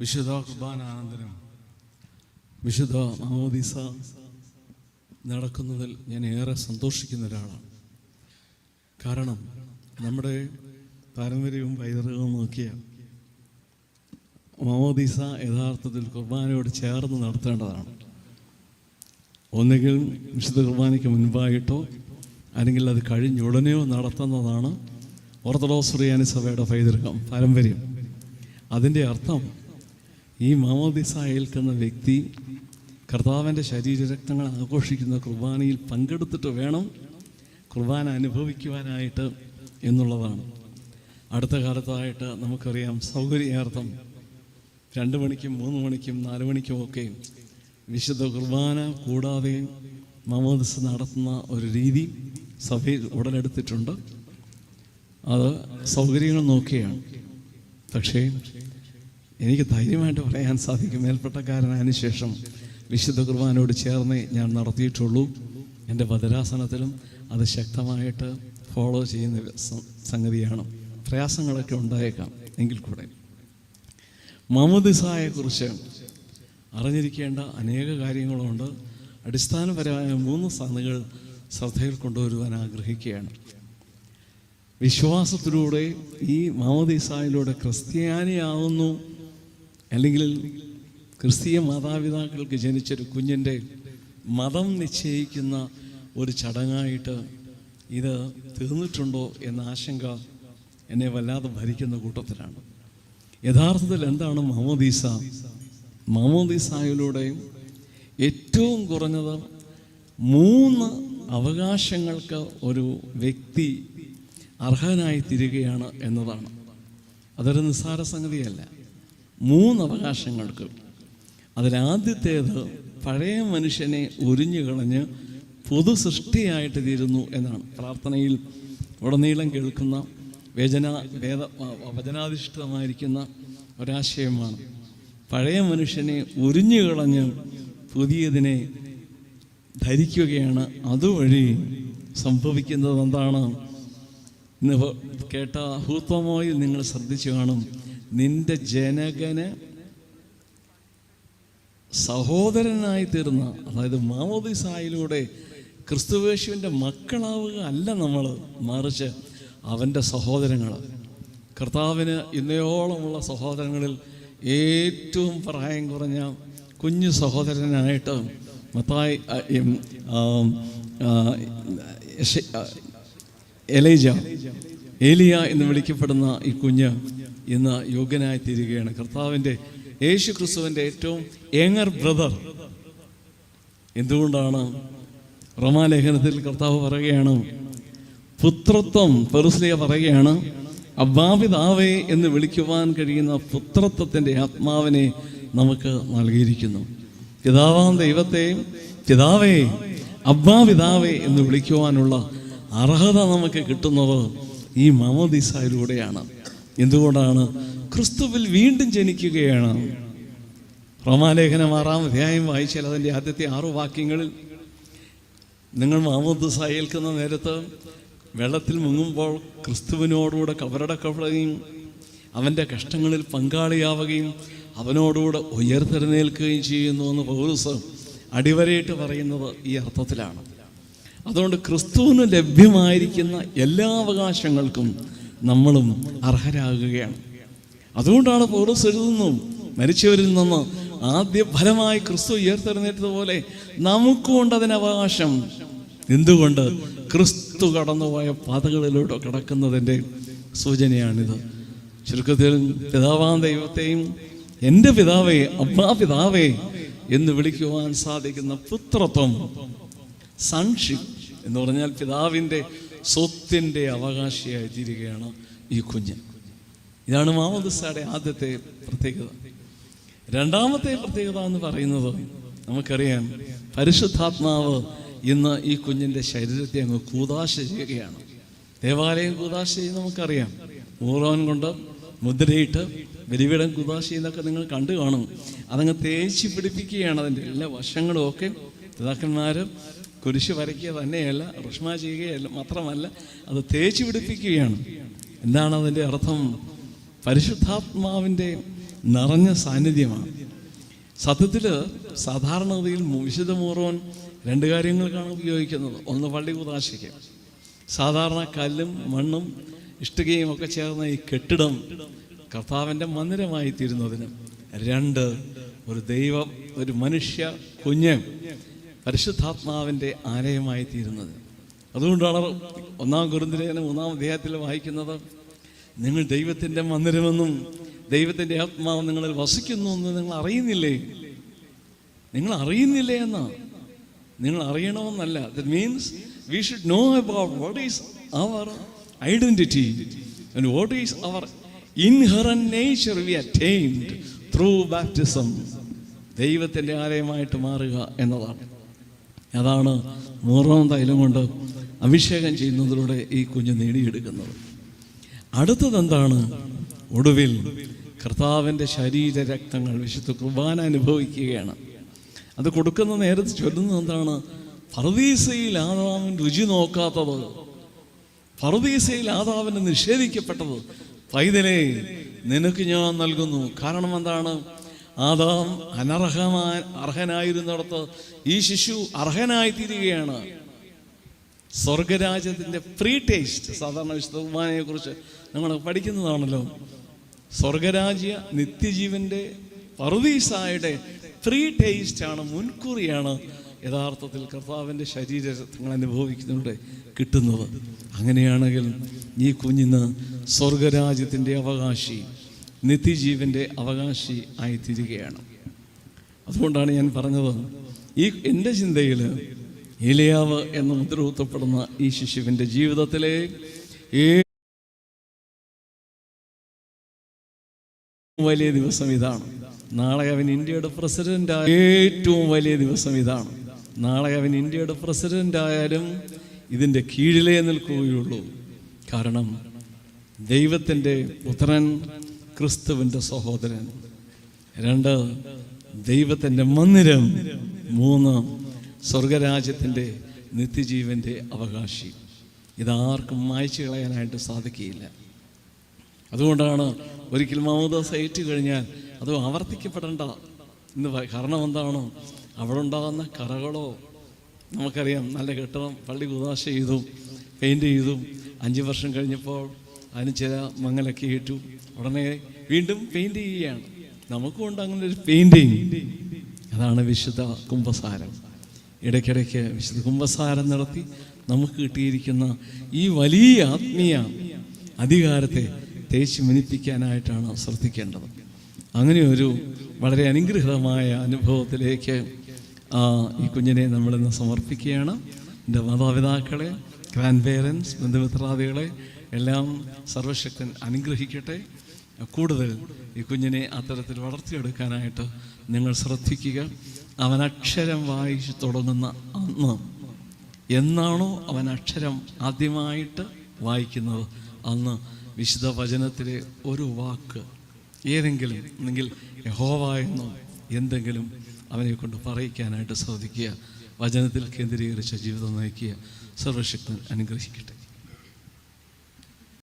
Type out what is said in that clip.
വിശുദ്ധ കുർബാനാനന്തരം വിശുദ്ധ മഹോദിസ നടക്കുന്നതിൽ ഞാൻ ഏറെ സന്തോഷിക്കുന്ന ഒരാളാണ്. കാരണം നമ്മുടെ പാരമ്പര്യവും പൈതൃകവും നോക്കിയ മഹോദിസ യഥാർത്ഥത്തിൽ കുർബാനയോട് ചേർന്ന് നടത്തേണ്ടതാണ്. ഒന്നുകിൽ വിശുദ്ധ കുർബാനയ്ക്ക് മുൻപായിട്ടോ അല്ലെങ്കിൽ അത് കഴിഞ്ഞ ഉടനെയോ നടത്തുന്നതാണ് ഓർത്തഡോക്സ് റിയാനി സഭയുടെ പൈതൃകം പാരമ്പര്യം. അതിന്റെ അർത്ഥം ഈ മാമോദിസ ഏൽക്കുന്ന വ്യക്തി കർത്താവിന്റെ ശരീരരക്തങ്ങൾ ആഘോഷിക്കുന്ന കുർബാനയിൽ പങ്കെടുത്തിട്ട് വേണം കുർബാന അനുഭവിക്കുവാനായിട്ട് എന്നുള്ളതാണ്. അടുത്ത കാലത്തായിട്ട് നമുക്കറിയാം സൗകര്യാർത്ഥം രണ്ട് മണിക്കും മൂന്ന് മണിക്കും നാല് മണിക്കും ഒക്കെ വിശുദ്ധ കുർബാന കൂടാതെ മാമോദിസ നടത്തുന്ന ഒരു രീതി സഭയിൽ ഉടലെടുത്തിട്ടുണ്ട്. അത് സൗകര്യങ്ങൾ നോക്കിയാണ്. പക്ഷേ എനിക്ക് ധൈര്യമായിട്ട് പറയാൻ സാധിക്കും. മേൽപ്പെട്ടക്കാരനായതിനു ശേഷം വിശുദ്ധ കുർബാനോട് ചേർന്ന് ഞാൻ നടത്തിയിട്ടുള്ളൂ. എന്റെ ഭദ്രാസനത്തിലും അത് ശക്തമായിട്ട് ഫോളോ ചെയ്യുന്ന സംഗതിയാണ്. പ്രയാസങ്ങളൊക്കെ ഉണ്ടായേക്കാം എങ്കിൽ കൂടെ. മമദിസായെക്കുറിച്ച് അറിഞ്ഞിരിക്കേണ്ട അനേക കാര്യങ്ങളുണ്ട്. അടിസ്ഥാനപരമായ മൂന്ന് സംഗതികൾ ശ്രദ്ധയിൽ കൊണ്ടുവരുവാൻ ആഗ്രഹിക്കുകയാണ്. വിശ്വാസത്തിലൂടെ ഈ മാമോദീസായിലൂടെ ക്രിസ്ത്യാനിയാവുന്നു അല്ലെങ്കിൽ ക്രിസ്തീയ മാതാപിതാക്കൾക്ക് ജനിച്ചൊരു കുഞ്ഞിന്റെ മതം നിശ്ചയിക്കുന്ന ഒരു ചടങ്ങായിട്ട് ഇത് തീർന്നിട്ടുണ്ടോ എന്ന ആശങ്ക എന്നെ വല്ലാതെ ഭരിക്കുന്ന കൂട്ടത്തിലാണ്. യഥാർത്ഥത്തിൽ എന്താണ് മഹമ്മദീസ? മഹമ്മദീസായിലൂടെ ഏറ്റവും കുറഞ്ഞത് മൂന്ന് അവകാശങ്ങൾക്ക് ഒരു വ്യക്തി അർഹനായി തീരുകയാണ് എന്നതാണ്. അതൊരു നിസ്സാര സംഗതിയല്ല. മൂന്ന് അവകാശങ്ങൾക്ക് അതിലാദ്യത്തേത് പഴയ മനുഷ്യനെ ഉരിഞ്ഞു കളഞ്ഞ് പുതു സൃഷ്ടിയായിട്ട് തീരുന്നു എന്നാണ്. പ്രാർത്ഥനയിൽ ഉടനീളം കേൾക്കുന്ന വേചന വേദ വചനാധിഷ്ഠിതമായിരിക്കുന്ന ഒരാശയമാണ്. പഴയ മനുഷ്യനെ ഉരിഞ്ഞു കളഞ്ഞ് പുതിയതിനെ ധരിക്കുകയാണ് അതുവഴി സംഭവിക്കുന്നത് എന്താണ് ഇന്ന് കേട്ട ഹൂത്തോമോയിൽ നിങ്ങൾ ശ്രദ്ധിച്ചു കാണും. നിന്റെ ജനകന് സഹോദരനായി തീർന്ന അതായത് മാമോദിസായിലൂടെ ക്രിസ്തുവേശുവിന്റെ മക്കളാവുക അല്ല നമ്മൾ മറിച്ച് അവന്റെ സഹോദരങ്ങൾ കർത്താവിന് ഇന്നയോളമുള്ള സഹോദരങ്ങളിൽ ഏറ്റവും പ്രായം കുറഞ്ഞ കുഞ്ഞു സഹോദരനായിട്ട് മത്തായി എലൈജ എലിയ എന്ന് വിളിക്കപ്പെടുന്ന ഈ കുഞ്ഞ് ഇന്ന് യോഗ്യനായി തീരുകയാണ്. കർത്താവിന്റെ യേശു ക്രിസ്തുവിന്റെ ഏറ്റവും എങ്ങർ ബ്രദർ എന്തുകൊണ്ടാണ് റോമാലേഖനത്തിൽ കർത്താവ് പറയുകയാണ് പുത്രത്വം പെറുസ്ലിയ പറയുകയാണ് അബ്ബാപിതാവേ എന്ന് വിളിക്കുവാൻ കഴിയുന്ന പുത്രത്വത്തിന്റെ ആത്മാവിനെ നമുക്ക് നൽകിയിരിക്കുന്നു. പിതാവാം ദൈവത്തെ പിതാവേ അബ്ബാപിതാവേ എന്ന് വിളിക്കുവാനുള്ള അർഹത നമുക്ക് കിട്ടുന്നത് ഈ മമദിസായിലൂടെയാണ്. എന്തുകൊണ്ടാണ്? ക്രിസ്തുവിൽ വീണ്ടും ജനിക്കുകയാണ്. റോമാലേഖനം ആറാം അധ്യായം വായിച്ചാൽ അതിന്റെ ആദ്യത്തെ ആറു വാക്യങ്ങളിൽ നിങ്ങൾ മാമോദിസ ഏൽക്കുന്ന നേരത്ത് വെള്ളത്തിൽ മുങ്ങുമ്പോൾ ക്രിസ്തുവിനോടുകൂടെ കവരടക്കപ്പെടുകയും അവന്റെ കഷ്ടങ്ങളിൽ പങ്കാളിയാവുകയും അവനോടുകൂടെ ഉയർത്തെഴുന്നേൽക്കുകയും ചെയ്യുന്നു എന്ന് പൗരസ് അടിവരയിട്ട് പറയുന്നത് ഈ അർത്ഥത്തിലാണ്. അതുകൊണ്ട് ക്രിസ്തുവിന് ലഭ്യമായിരിക്കുന്ന എല്ലാ അവകാശങ്ങൾക്കും നമ്മളും അർഹരാകുകയാണ്. അതുകൊണ്ടാണ് പൗലോസ് എഴുതുന്നു മരിച്ചവരിൽ നിന്ന് ആദ്യ ഫലമായി ക്രിസ്തു ഉയർത്തെഴുന്നേറ്റതുപോലെ നമുക്കുണ്ട് അതിന് അവകാശം. എന്തുകൊണ്ട്? ക്രിസ്തു കടന്നുപോയ പാതകളിലൂടെ കിടക്കുന്നതിന്റെ സൂചനയാണിത്. ചുരുക്കത്തിൽ പിതാവാം ദൈവത്തെയും എന്റെ പിതാവേ അബ്ബാ പിതാവേ എന്ന് വിളിക്കുവാൻ സാധിക്കുന്ന പുത്രത്വം സൺഷിപ്പ് എന്ന് പറഞ്ഞാൽ പിതാവിന്റെ സ്വത്തിന്റെ അവകാശിയായി തീരുകയാണ് ഈ കുഞ്ഞ്. ഇതാണ് മാമോദിസയുടെ ആദ്യത്തെ പ്രത്യേകത. രണ്ടാമത്തെ പ്രത്യേകത എന്ന് പറയുന്നത് നമുക്കറിയാം പരിശുദ്ധാത്മാവ് ഇന്ന് ഈ കുഞ്ഞിന്റെ ശരീരത്തെ അങ്ങ് കൂതാശ ചെയ്യുകയാണ്. ദേവാലയം കൂതാശ ചെയ്യുന്ന നമുക്കറിയാം. ഊറോൻ കൊണ്ട് മുദ്രയിട്ട് ബലിപീഠം കൂതാശ ചെയ്യുന്നൊക്കെ നിങ്ങൾ കണ്ടു കാണും. അതങ്ങ് തേച്ച് പിടിപ്പിക്കുകയാണ് അതിന്റെ എല്ലാ വശങ്ങളും ഒക്കെ. പിതാക്കന്മാർ കുരിശ് വരയ്ക്കുക തന്നെയല്ല റഷ്മ ചെയ്യുകയല്ല മാത്രമല്ല അത് തേച്ച് പിടിപ്പിക്കുകയാണ്. എന്താണ് അതിന്റെ അർത്ഥം? പരിശുദ്ധാത്മാവിന്റെ നിറഞ്ഞ സാന്നിധ്യമാണ്. സത്യത്തിൽ സാധാരണഗതിയിൽ വിശുദ്ധ മോറോൻ രണ്ട് കാര്യങ്ങൾക്കാണ് ഉപയോഗിക്കുന്നത്. ഒന്ന് പള്ളി കുതാശയ്ക്ക്. സാധാരണ കല്ലും മണ്ണും ഇഷ്ടികയും ഒക്കെ ചേർന്ന ഈ കെട്ടിടം കർത്താവിന്റെ മന്ദിരമായി തീരുന്നതിന് രണ്ട് ഒരു ദൈവം ഒരു മനുഷ്യ കുഞ്ഞ്. പരിശുദ്ധാത്മാവിന്റെ ആലയമായി തീരുന്നത്. അതുകൊണ്ടാണ് ഒന്നാം കുറുന്തിലേന മൂന്നാം അധ്യായത്തിൽ വായിക്കുന്നത് നിങ്ങൾ ദൈവത്തിന്റെ മന്ദിരമെന്നും ദൈവത്തിന്റെ ആത്മാവ് നിങ്ങളിൽ വസിക്കുന്നു എന്ന് നിങ്ങൾ അറിയുന്നില്ലേ? നിങ്ങൾ അറിയുന്നില്ലേ എന്നാ? നിങ്ങൾ അറിയണമെന്നല്ല. That means we should know about what is our identity and what is our inherent nature we attained through baptism ദൈവത്തിന്റെ ആലയമായിട്ട് മാറുക എന്നതാണ്. അതാണ് നൂറാം തൈലം കൊണ്ട് അഭിഷേകം ചെയ്യുന്നതിലൂടെ ഈ കുഞ്ഞ് നേടിയെടുക്കുന്നത്. അടുത്തത് എന്താണ്? ഒടുവിൽ കർത്താവിന്റെ ശരീര രക്തങ്ങൾ വിശുദ്ധ കുർബാന അനുഭവിക്കുകയാണ്. അത് കൊടുക്കുന്ന നേരത്ത് ചൊല്ലുന്നത് എന്താണ്? ഫർദീസയിൽ ആദാവിന് രുചി നോക്കാത്തത് ഫർദീസയിൽ ആദാവിന് നിഷേധിക്കപ്പെട്ടത്. പൈതലേ നിനക്ക് ഞാൻ നൽകുന്നു. കാരണം എന്താണ്? ആദാം അനർഹമാ അർഹനായിരുന്നിടത്ത് ഈ ശിശു അർഹനായി തീരുകയാണ് ഫ്രീ ടേസ്റ്റ് സാധാരണ വിശുദ്ധ കുറിച്ച് നമ്മൾ പഠിക്കുന്നതാണല്ലോ. സ്വർഗരാജ്യ നിത്യജീവന്റെ പറുദീസായുടെ ഫ്രീ ആണ് മുൻകൂറിയാണ് യഥാർത്ഥത്തിൽ കർത്താവിന്റെ ശരീരങ്ങൾ അനുഭവിക്കുന്നുണ്ട് കിട്ടുന്നത്. അങ്ങനെയാണെങ്കിൽ ഈ കുഞ്ഞിന് സ്വർഗരാജ്യത്തിന്റെ അവകാശി നിത്യജീവന്റെ അവകാശി ആയിത്തീരുകയാണ്. അതുകൊണ്ടാണ് ഞാൻ പറഞ്ഞത് ഈ എന്റെ ചിന്തയിൽ ഇലയാവ് എന്ന് മുദ്രകുത്തപ്പെടുന്ന ഈ ശിശുവിന്റെ ജീവിതത്തിലെ ഏ വലിയ ദിവസം ഇതാണ്. നാളെ അവൻ ഇന്ത്യയുടെ പ്രസിഡന്റ് ഏറ്റവും വലിയ ദിവസം ഇതാണ്. നാളെ അവൻ ഇന്ത്യയുടെ പ്രസിഡന്റ് ആയാലും ഇതിന്റെ കീഴിലേ നിൽക്കുകയുള്ളൂ. കാരണം ദൈവത്തിന്റെ പുത്രൻ ക്രിസ്തുവിന്റെ സഹോദരൻ. രണ്ട് ദൈവത്തിന്റെ മന്ദിരം. മൂന്ന് സ്വർഗരാജ്യത്തിന്റെ നിത്യജീവന്റെ അവകാശി. ഇതാർക്കും മായ്ച്ചു കളയാനായിട്ട് സാധിക്കുകയില്ല. അതുകൊണ്ടാണ് ഒരിക്കൽ മാമോദാസ ഏറ്റു കഴിഞ്ഞാൽ അത് ആവർത്തിക്കപ്പെടേണ്ട. എന്ന് കാരണം എന്താണ്? അവിടെ ഉണ്ടാകുന്ന കറകളോ നമുക്കറിയാം നല്ല കെട്ടിടം പള്ളി കുതാശ ചെയ്തു പെയിന്റ് ചെയ്തു അഞ്ച് വർഷം കഴിഞ്ഞപ്പോൾ അതിന് ചില മങ്ങലൊക്കെ ഏറ്റു ഉടനെ വീണ്ടും പെയിന്റ് ചെയ്യുകയാണ്. നമുക്കും ഉണ്ട് അങ്ങനെ ഒരു പെയിന്റിങ് അതാണ് വിശുദ്ധ കുംഭസാരം. ഇടയ്ക്കിടയ്ക്ക് വിശുദ്ധ കുംഭസാരം നടത്തി നമുക്ക് കിട്ടിയിരിക്കുന്ന ഈ വലിയ ആത്മീയ അധികാരത്തെ തേച്ച് മിനിപ്പിക്കാനായിട്ടാണ് ശ്രദ്ധിക്കേണ്ടത്. അങ്ങനെ ഒരു വളരെ അനുഗ്രഹമായ അനുഭവത്തിലേക്ക് ഈ കുഞ്ഞിനെ നമ്മളിന്ന് സമർപ്പിക്കുകയാണ്. എന്റെ മാതാപിതാക്കളെ ഗ്രാൻഡ് പേരൻസ് ബന്ധുമിത്രാദികളെ എല്ലാം സർവശക്തൻ അനുഗ്രഹിക്കട്ടെ. കൂടുതൽ ഈ കുഞ്ഞിനെ അത്തരത്തിൽ വളർത്തിയെടുക്കാനായിട്ട് നിങ്ങൾ ശ്രദ്ധിക്കുക. അവൻ അക്ഷരം വായിച്ചു തുടങ്ങുന്ന അന്ന് എന്നാണോ അവൻ അക്ഷരം ആദ്യമായിട്ട് വായിക്കുന്നത്? അന്ന് വിശുദ്ധ വചനത്തിലെ ഒരു വാക്ക് ഏതെങ്കിലും അല്ലെങ്കിൽ യഹോവ എന്നോ എന്തെങ്കിലും അവനെ കൊണ്ട് പറയിക്കാനായിട്ട് സാധിക്കുക വചനത്തിൽ കേന്ദ്രീകരിച്ച ജീവിതം നയിക്കുക സർവശക്തൻ അനുഗ്രഹിക്കട്ടെ.